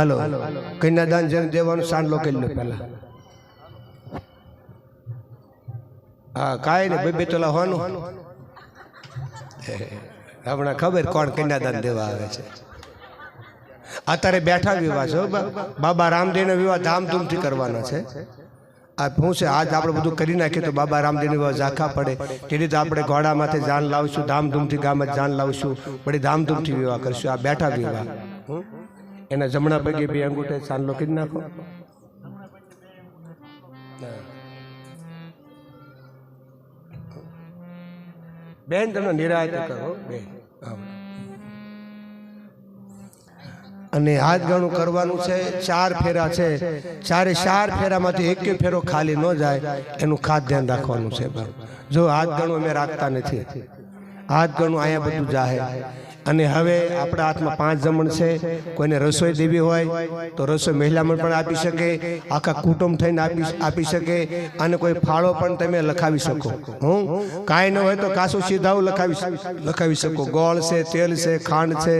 હાલો કન્યાદાન જેને દેવાનું સાંડલો કરી લો પહેલા હા કાંઈ નહીં બે બે તોલા હોનું. હમણાં ખબર કોણ કન્યાદાન દેવા આવે છે. અત્યારે બેઠા વિવાહ છે બાબા રામદેવનો વિવાહ ધામધૂમથી કરવાનો છે. આ શું છે? આજ આપણે બધું કરી નાખીએ તો બાબા રામદેવનો વિવાહ ઝાંખા પડે. તે રીતે આપણે ઘોડામાંથી જાન લાવશું ધામધૂમથી ગામમાં જાન લાવશું બધી ધામધૂમથી વિવાહ કરશું. આ બેઠા વિવાહ? એના જમણા પગે બે અંગૂઠે ચાંદલો કરી નાખો. બેન તમે નિરાયત કરો બેન. અને હાથ ગણું કરવાનું છે, ચાર ફેરા છે. ચારે ચાર ફેરામાંથી એક ફેરો ખાલી ન જાય, એનું ખાસ ધ્યાન રાખવાનું છે. જો હાથ ગણું અમે રાખતા નથી. હાથ ગણું અહીંયા બધું જાહે. અને હવે આપણા હાથમાં પાંચ જમણ છે, કોઈને રસોઈ દેવી હોય, તો રસોઈ મહિલામાં પણ આપી શકે, આખા કુટુંબ થઈને આપી આપી શકે, અને કોઈ ફાળો પણ તમે લખાવી શકો. હું? કાંઈ ન હોય તો કાસું સીધાવું લખાવી લખાવી શકો. ગોળ છે, તેલ છે, ખાંડ છે,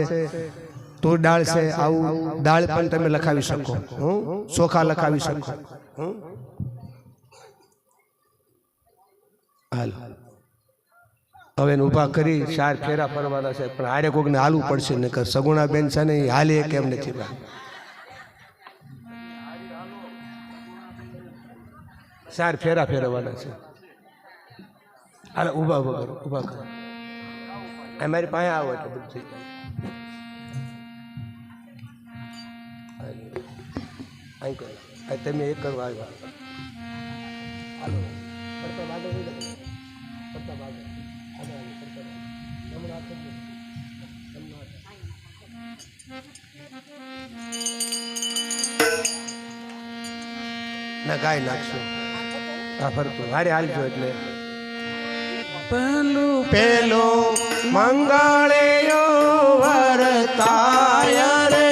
તુર દાળ છે, આવું દાળ પણ તમે લખાવી શકો. હું? ચોખા લખાવી શકો. હું? હાલો. હવે એને ઊભા કરી, ચાર ફેરા ફરવાના છે. પણ આરે કોકને હાલવું પડશે ને કે સગુણા બેન છે ને, એ હાલી કેમ નથી ચાર ફેરા ફેરવવાના છે. હાલો, ઊભા ઊભા કરો ઊભા કરો. અમારી પાસે આવો એટલે બધું થઈ જાય. તમે એક કરવા આવ્યા. હાલો. પડતા જમણા હાથ કરજો. જમણા હાથ. ના નાખશું આ ફરતું હારે હાલજો એટલે પેલું, પેલો મંગાળે વરતાય રે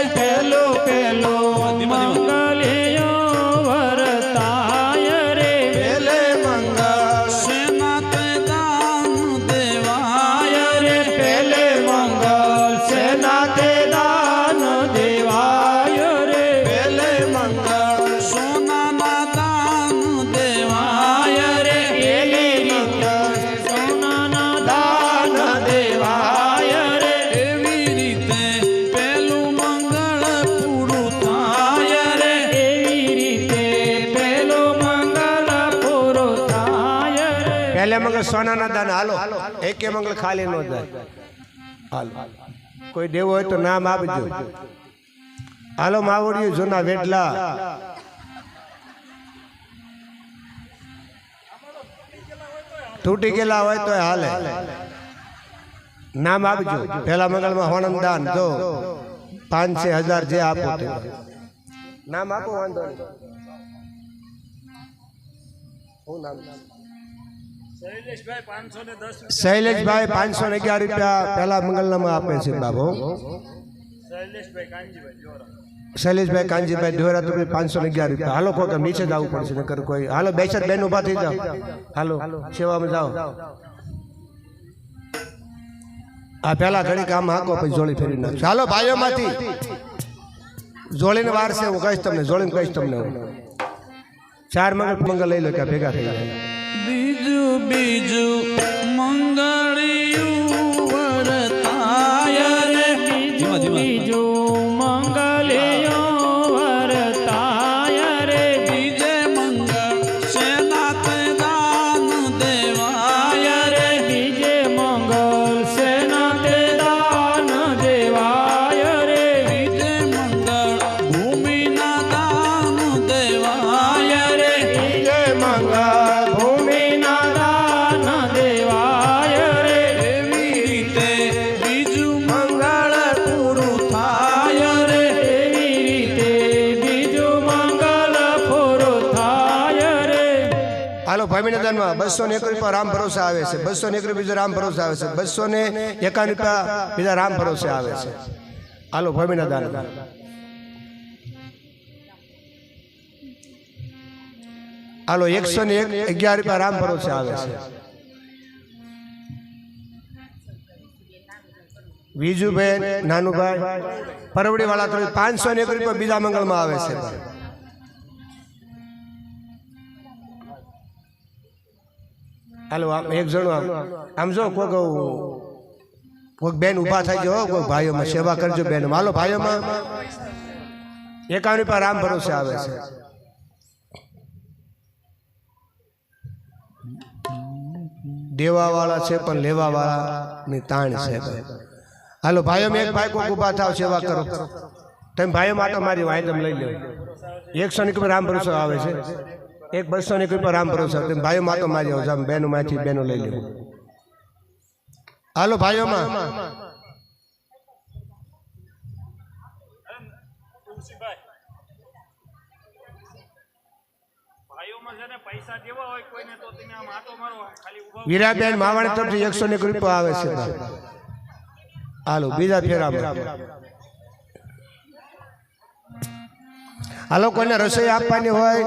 પહેલે મંગળ સોનાના દાન, હાલો. એકે મંગળ ખાલી ન જાય. હાલો. કોઈ દેવો હોય તો નામ આપજો. હાલો માવડિયું જૂના વેટલા તૂટી ગયેલા હોય તો હાલે. નામ આપજો. પહેલા મંગળમાં હોણમ દાન, જો. પાંચ છ હજાર જે આપો નામ આપો, વાંધો શું નામ શૈલેષભાઈ પાંચસો ને અગિયાર રૂપિયા પહેલા મંગલનામાં આપે છે બાબો. શૈલેષભાઈ કાંજીભાઈ ઢોરા તો પાંચસો ને અગિયાર રૂપિયા. હાલો કોઈ નીચે જવું પડશે નકર કોઈ. હાલો બે ચાર બેન ઊભા થઈ જાઓ. હાલો સેવામાં જાઓ. આ પહેલા ઘડી કામ હાકો પછી જોડી ફેરી નાખશે. હાલો ભાઈઓમાંથી. જોડીને વાર છે હું કહીશ તમને જોડીને કહીશ તમને. ચાર મંગળ મંગળ લઈ લો ત્યાં ભેગા થઈ જાય. બીજું બીજું મંગળિયું હાલો ભામીનદાનમાં બસો ને એક રૂપિયા રામ ભરોસા આવે છે. બસો ને એક રૂપિયા રામ ભરોસા આવે છે. બસો ને એકાવન રૂપિયા બીજા રામ ભરોસે આવે છે. હાલો ભામીનદાન હાલો, એકસો ને એક અગિયાર રૂપિયા રામ ભરોસે આવે છે. વિજુબેન, નાનુભાઈ, પરવડીવાળા તો પાંચસો ને એક રૂપિયા બીજા મંગળમાં આવે છે. હાલો, આમ એક જણો આમ. આમ જો કોક કોઈક બેન ઊભા છે હો કોઈ ભાઈઓમાં સેવા કરજો બેન હાલો, ભાઈઓમાં. એકાવની પર રામ ભરોસે આવે છે. દેવાવાળા છે, પણ લેવાવાળાની તાણ છે હાલો, ભાઈઓમાં એક ભાઈ કોઈ ઊભા થાવ, સેવા કરો. તમે ભાઈઓ માટે મારી વાય તમે લઈ લો એક ની રામ ભરોસો આવે છે. એક બસો ની કૃપા રામ ભરોસા ભાઈઓ માતો મારી આવો આમ બેનો માથી બેનું લઈ લેવું હાલો ભાઈઓમાં વીરાબેન માવાણી તરફથી એકસો ની કૃપા આવે છે. હાલો, બીજા ફેરામાં. હાલો, કોઈને રસોઈ આપવાની હોય?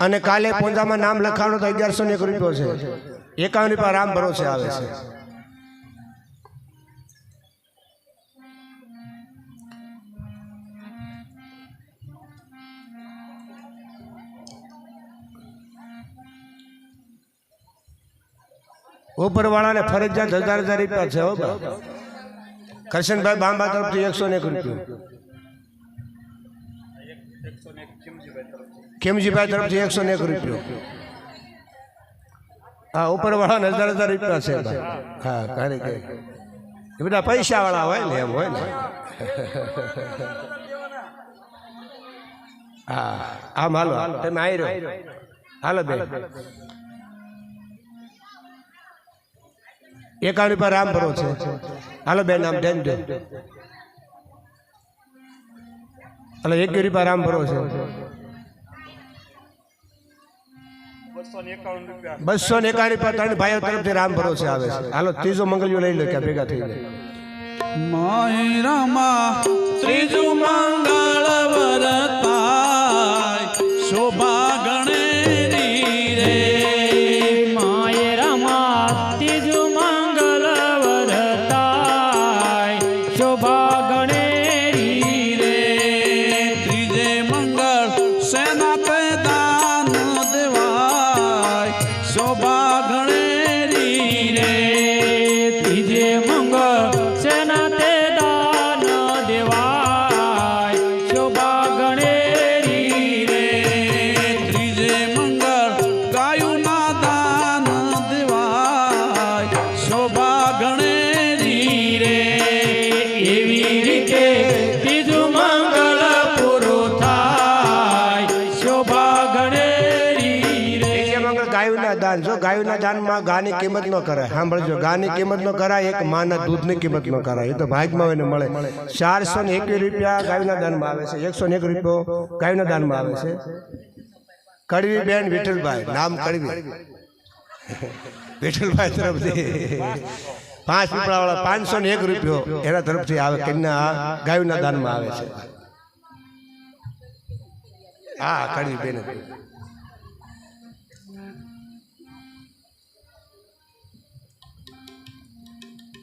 અને કાલે પોંજામાં નામ લખાણો તો અગિયારસો ને એક રૂપિયો છે. એકાવન રૂપિયા રામ ભરોસે આવે છે. ઉપરવાળાને ફરજિયાત હજાર હજાર રૂપિયા છે હો. કરશનભાઈ બાંબા તરફથી એકસો ને એક રૂપિયો. ખેમજીભાઈ તરફથી એકસો ને એક રૂપિયો? હા, ઉપરવાળાને હજાર હજાર રૂપિયા છે હા કરે કે એ બધા પૈસા વાળા હોય ને એમ હોય ને. હા, આમ હાલો, તમે આવી રહ્યો હાલો બેન એકાણી પર રામ ભરો છે. હાલો બેન આમ ધ્યાન દે હાલો એક રૂપિયા રામ ભરો છે. બસો ને એકાવન રૂપિયા ત્રણ ભાઈઓ તરફથી રામ ભરોસે આવે છે. હાલો ત્રીજો મંગળિયો લઈ લો કે ભેગા થઈ જાય ત્રીજું મંગળ જો ગાયુના દાનમાં ગાની કિંમત ન કરાય, સાંભળજો ગાની કિંમત ન કરાય, એક માના દૂધની કિંમત ન કરાય, એ તો ભાગમાં એને મળે. ચારસો ને એકવીસ રૂપિયા ગાયુના દાનમાં આવે છે, એકસો ને એક રૂપિયો ગાયુના દાનમાં આવે છે. કડવી બેન વિઠ્ઠલભાઈ, નામ કડવી. વિઠ્ઠલભાઈ તરફથી પાંચ પીપળાવાળા પાંચસો ને એક રૂપિયો એના તરફથી આવે, કન્યા ગાયુના દાનમાં આવે છે. હા, કડવી બેન.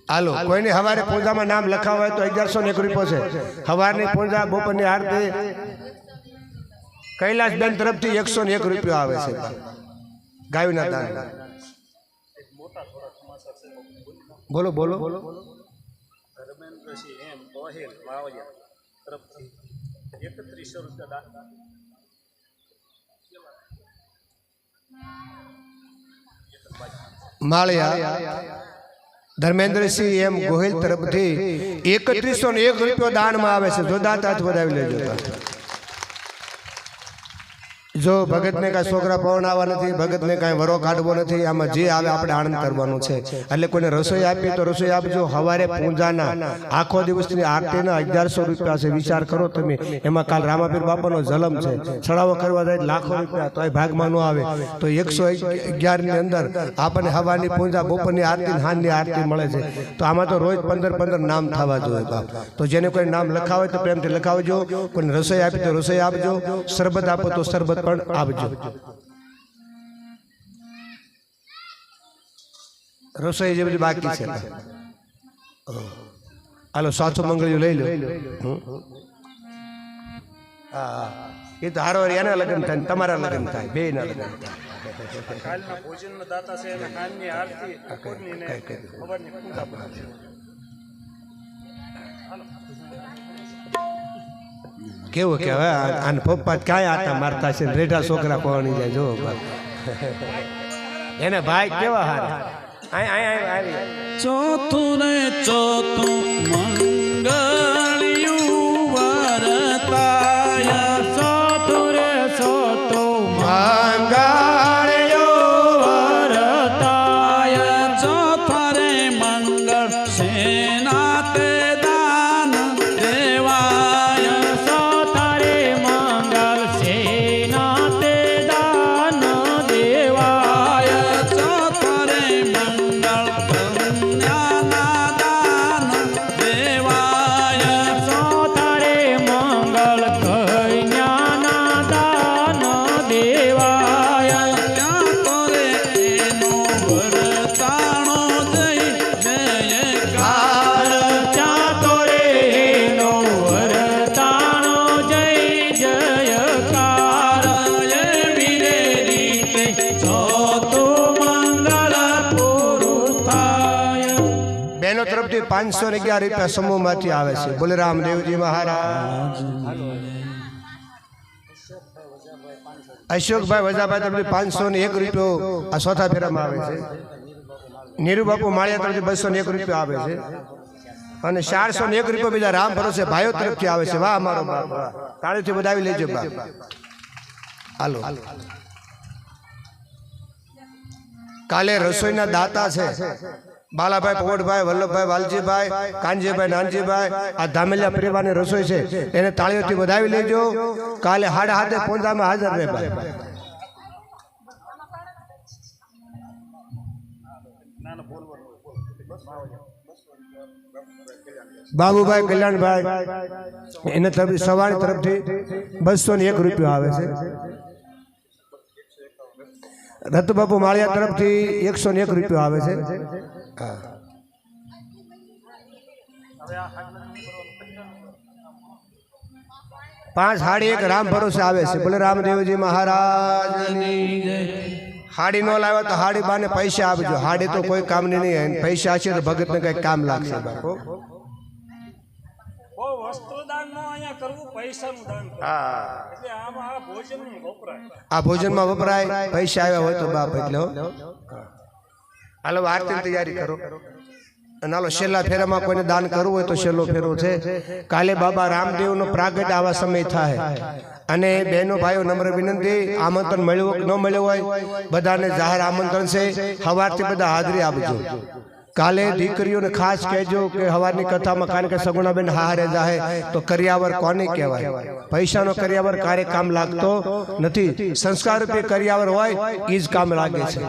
હાલો કોઈને હવારે પૂજામાં નામ લખાવ હોય તો અગિયારસો ને એક રૂપિયો છે. હવારની પૂજા બપોરની આરતી કૈલાસબેન તરફથી એકસો ને એક રૂપિયો આવે છે. ગાયુના દાન. બોલો બોલો. ધર્મેન્દ્રસિંહ એમ ગોહિલ વાવડિયા તરફથી એકત્રીસો રૂપિયા દાન માળિયા. ધર્મેન્દ્રસિંહ એમ ગોહિલ તરફથી એકત્રીસો ને એક રૂપિયો દાનમાં આવે છે. જો દાંત વધાવી લેજો જો ભગતને કાંઈ છોકરા પવન આવવા નથી, ભગતને કાંઈ વરો કાઢવો નથી, આમાં જે આવે આપણે આનંદ કરવાનો છે. એટલે કોઈને રસોઈ આપીએ તો રસોઈ આપજો, હવારે પૂજાના, આખો દિવસની આરતીના અગિયારસો રૂપિયા છે. વિચાર કરો તમે. એમાં કાલ રામાપીર બાપાનો જલમ છે. ચડાવો કરવા જાય લાખો રૂપિયા તો ભાગમાં ન આવે. તો એકસો અગિયારની અંદર આપણને હવાની પૂજા, બપોરની આરતી હાનની આરતી મળે છે. તો આમાં તો રોજ પંદર પંદર નામ થવા જોઈએ બાપ. તો જેને કોઈ નામ લખાવે તો પ્રેમથી લખાવજો. કોઈને રસોઈ આપી તો રસોઈ આપજો. શરબત આપો તો શરબત પણ આપજો રસોઈ જે બધી બાકી છે. હાલો સાચું મંગળિયું લઈ લો. હા હા. એ તો હારો એના લગ્ન થાય ને તમારા લગ્ન થાય બે ના લગ્ન થાય. ભોજન દાતા છે અને સાંજની આરતી બપોરની ને પૂજા કેવું કે હવે આને પપ્પા કાંઈ આટા મારતા છે ને રેઢા છોકરા કોવાની જાય, જો એને ભાઈ કેવા હારા? ચોથું રે ચોથું પાંચસો ને અગિયાર રૂપિયા સમૂહમાંથી આવે છે? બોલે મહારાજ. અશોકભાઈ વજાભાઈ તરફથી પાંચસો ને એક રૂપિયો આ ચોથા ફેરામાં આવે છે. નીરુ બાપુ માળિયા તરફથી બસો ને એક રૂપિયો આવે છે. અને ચારસો ને એક રૂપિયો બીજા રામ ભરોસે ભાઈઓ તરફથી આવે છે. વાહ અમારો તાળીથી બધાવી લેજો, બાપ. હાલો. કાલે રસોઈના દાતા છે. બાલાભાઈ પોવડભાઈ વલ્લભભાઈ, વાલજીભાઈ, કાનજીભાઈ, નાનજીભાઈ, આ ધામેલિયા પરિવારની રસોઈ છે. એને તાળીઓથી વધાવી લેજો. કાલે હાડે હાથે પોંજામાં હાજર રહે ભાઈ બાબુભાઈ, કલ્યાણભાઈ, એને તરફથી સવાણી તરફથી બસો ને એક રૂપિયો આવે છે. રતબાપુ માળિયા તરફથી એકસો ને એક રૂપિયો આવે છે. હા. પાંચ હાડી એક રામ ભરોસે આવે છે. ભલે રામદેવજી મહારાજની હાડી નો લાવે તો હાડી બાને પૈસા આપજો. હાડી તો કોઈ કામની નહીં અને પૈસા હશે તો ભગતને કઈ કામ લાગશે બાપુ. બહુ વસ્ત્રદાન નો અહીંયા કરવું પૈસાનું દાન કરવું. હા. એટલે આમાં આ ભોજન વપરાય. આ ભોજનમાં વપરાય. પૈસા આવ્યા હોય તો બાપ એટલે હો. હાલો આરતીની તૈયારી કરો. અને હાલો છેલ્લા ફેરામાં કોઈને દાન કરવું હોય તો છેલ્લો ફેરો છે. કાલે બાબા રામદેવનો પ્રાગટ આવા સમય થાય. અને બહેનો ભાઈઓ નમ્ર વિનંતી આમંત્રણ મળ્યું ન મળ્યું હોય બધાને જાહેર આમંત્રણ છે. સવારથી બધા હાજરી આપજો. કાલે દીકરીઓને ખાસ કહેજો કે હવારની કથામાં કારણ કે સગુણાબેન હારે જાહે તો કરિયાવર કોને કહેવાય? પૈસાનો કરિયાવર ક્યારે કામ લાગતો નથી. સંસ્કાર રૂપે કરિયાવર હોય એ જ કામ લાગે છે.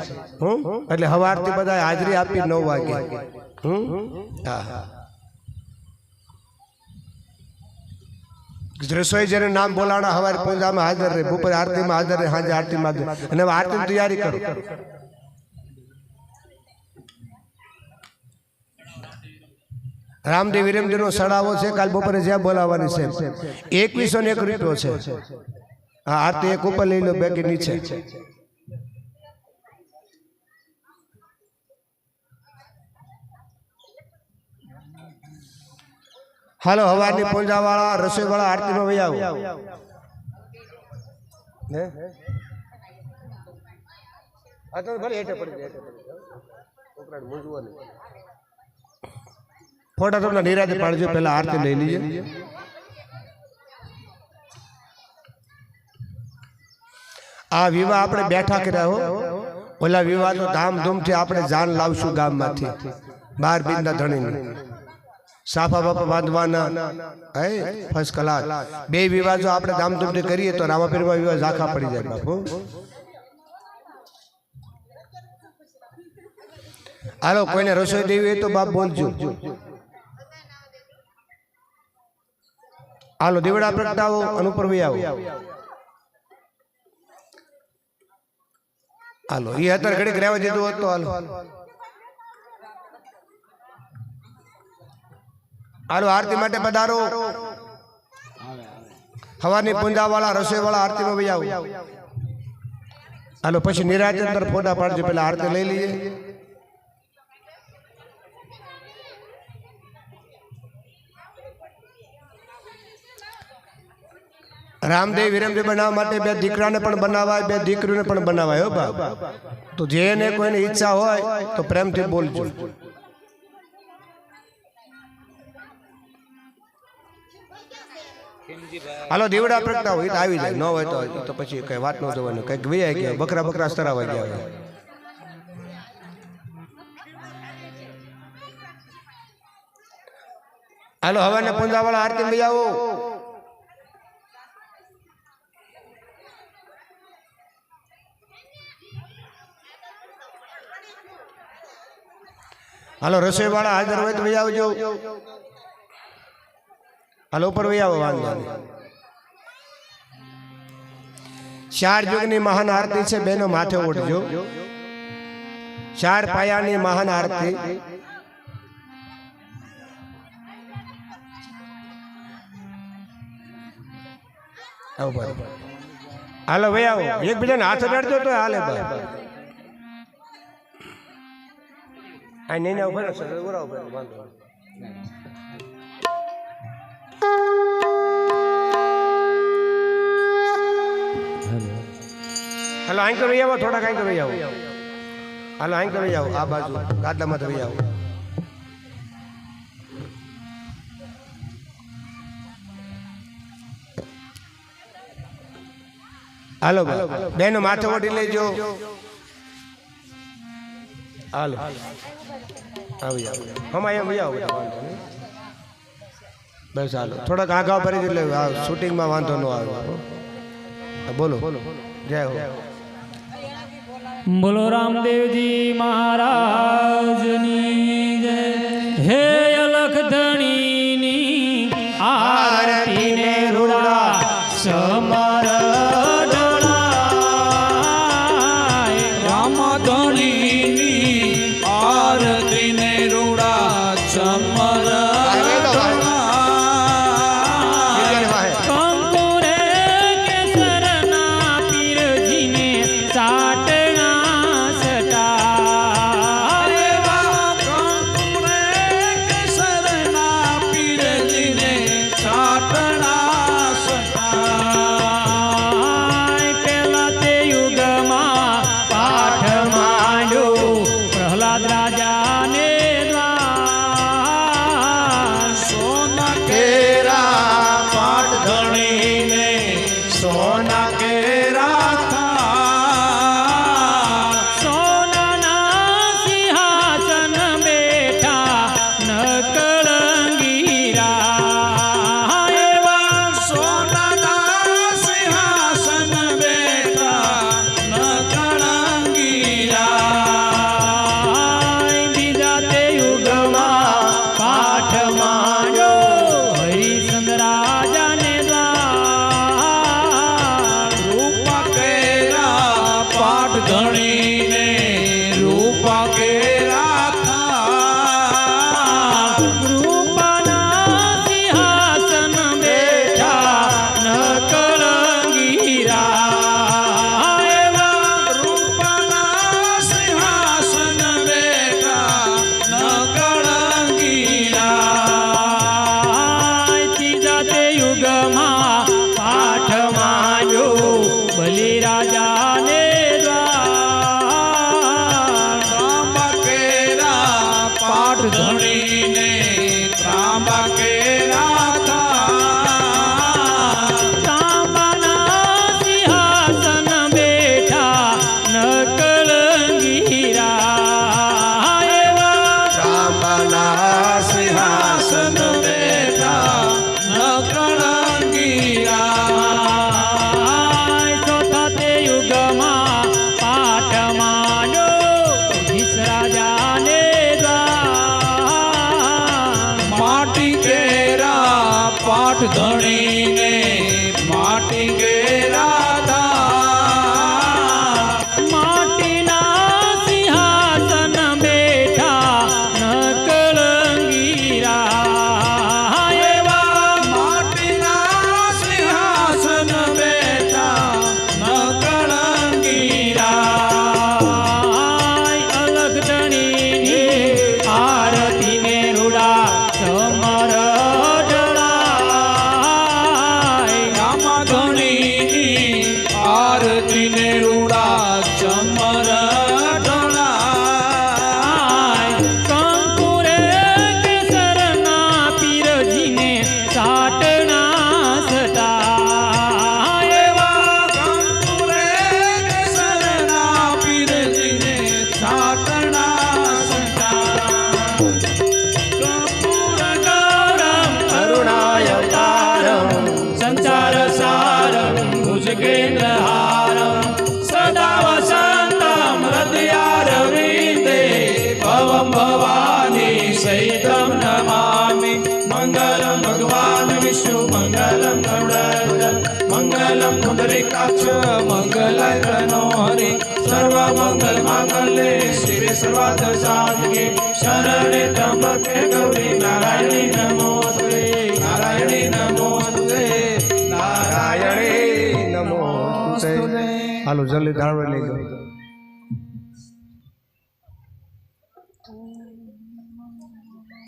હમ? એટલે હવારથી બધા હાજરી આપી નવ વાગે. હમ? હા રસોઈ જેને નામ બોલાણા હવારે પૂજામાં હાજર રહે બપોરે આરતીમાં હાજર રહે સાંજે આરતીમાં હાજર અને આરતીની તૈયારી કરો. રામદેવ વિરમદેવનો સડાવો છે કાલ બપોરે જ્યાં બોલાવવાની છે એકવીસો ને એક રૂપિયો છે હા આરતી એક ઉપર લઈ લો બેકી નીચે હાલો હવારની પોંજા વાળા રસોઈ વાળા આરતીમાં વહી આવો? ભલે હેઠે પડી જાય, હેઠે પડી જાય. મૂંઝવો નહીં. ફોટા તમને નિરાતે પાડજો પહેલા આરતી લઈ લઈએ આ વિવાહ આપણે બેઠા કર્યા હો. ઓલા વિવાહ તો ધામધૂમથી આપણે જાન લાવશું ગામમાંથી. બાર બિંદા ધણીને. સાફા બાપા બાંધવાના. હે ફર્સ્ટ ક્લાસ બે વિવાહ જો આપણે ધામધૂમથી કરીએ તો રામાપીરમાં વિવાહ ઝાખા પડી જાય બાપુ હાલો કોઈને રસોઈ દેવી હોય તો બાપ બોલજો. હાલો દીવડા પ્રગટાવો અનુપર આવો. હાલો એ અત્યારે ઘડીક રહેવા દીધું હોત હાલો. હાલો. આરતી માટે પધારો. હવાની પૂંજાવાળા રસોઈવાળા આરતીમાં ભાઈ આવો. હાલો પછી નિરાજન અંદર ફોટા પાડજો પેલા આરતી લઈ લઈએ. રામદેવ વિરમદેવ બનાવવા માટે બે દીકરાને પણ બનાવાય, બે દીકરીને પણ બનાવાય, હો બા તો જેને કોઈને ઈચ્છા હોય, તો પ્રેમથી બોલજો. હાલો, દીવડા પ્રગટા હોય તો આવી જાય. ન હોય તો તો પછી કઈ વાત ન જોવાનું, કંઈક વૈયા ગયા, બકરા બકરા સ્તરાવા ગયા હાલો, હવાને પૂંજાવાળા આરતી ભાઈ આવો હાલો, રસોઈવાળા હાજર હોય તો ભાઈ આવજો. હાલો, ઉપર ભાઈ આવો, વાંધો ચાર યુગની મહાન આરતી છે, બેનો માથે ઓઢજો. ચાર પાયાની મહાન આરતી. હાલો ભાઈ આવો. એકબીજાને હાથ અડાડજો તો હાલે, ભાઈ. આ નહીં ના ઊભા રહો, ઉરા ઊભા વાંધો. હાલો અહીં તો આવો થોડાક અહીં તો આવો હાલો અહીં તો આવો આ બાજુ ગાદલામાં તો આવો હાલો. બેનો માથે ઓઢી લેજો હાલો. આવી આવી હમણાં એમ આવો વાંધો નહીં બસ હાલો. થોડાક આગા ભરી એટલે શૂટિંગમાં વાંધો ન આવે. બોલો બોલો. જય હો. બોલો રામદેવજી મહારાજની જય. હે હાલો જલ્દી ધારવા લઈ ગયો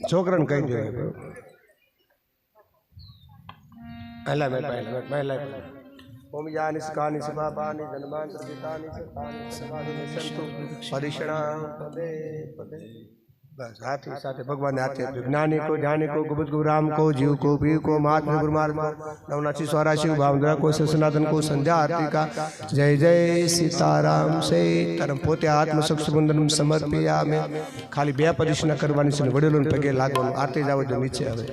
છોકરાને કહી દો. પહેલા મેં પહેલા પહેલા ઓમ યાની સ્કાની સબાબાની જન્માંતર પિતાની સતાની સબાની સંતુ પરિષણા બસ હાથી સાથે ભગવાન હાથે આપ્યું. જ્ઞાની કો જ્ઞાની કો ગુબજ ગુ રામ કો જીવ કો પીવ કો મહાત્મ ગુરુ માર્ગ નવનાથી સ્વરાશિવ ભાવંદ્રા કો સનાતન કો સંધ્યા આરતી કા જય જય સીતારામ સીતારામ પોતે આત્મ સક્ષબંધન સમર્પિયા અમે ખાલી બે પરિશ્ના કરવાની છે ને વડીલોને પગે લાગવાનું આરતી જાવ જો નીચે હવે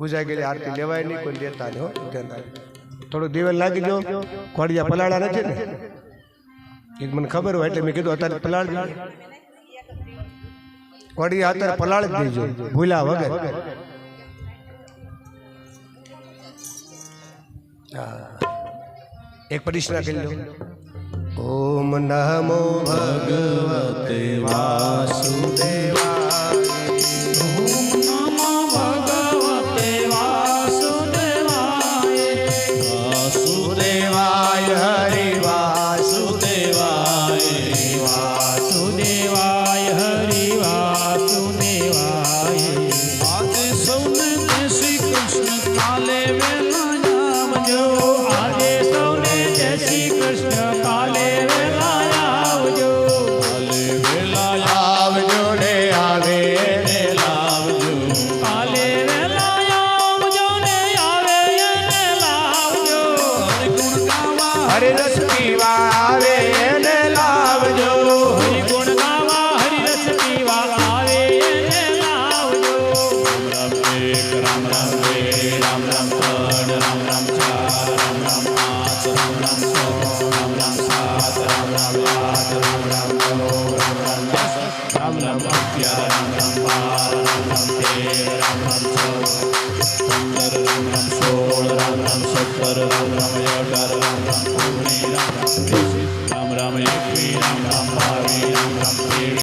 ગુજાઈ ગયેલી આરતી લેવાય નહીં કોઈ દેતા નહીં હો ધ્યાન રાખજો. થોડું દિવેલ લાગી દો ખોડિયા પલાળા નથી ને એક મને ખબર હોય એટલે મેં કીધું અત્યારે પલાળ દો આતર પલાળી દેજો. ભૂલા વગર. એક પરિશ્ના કરી લો. ઓમ નમો ભગવતે નમો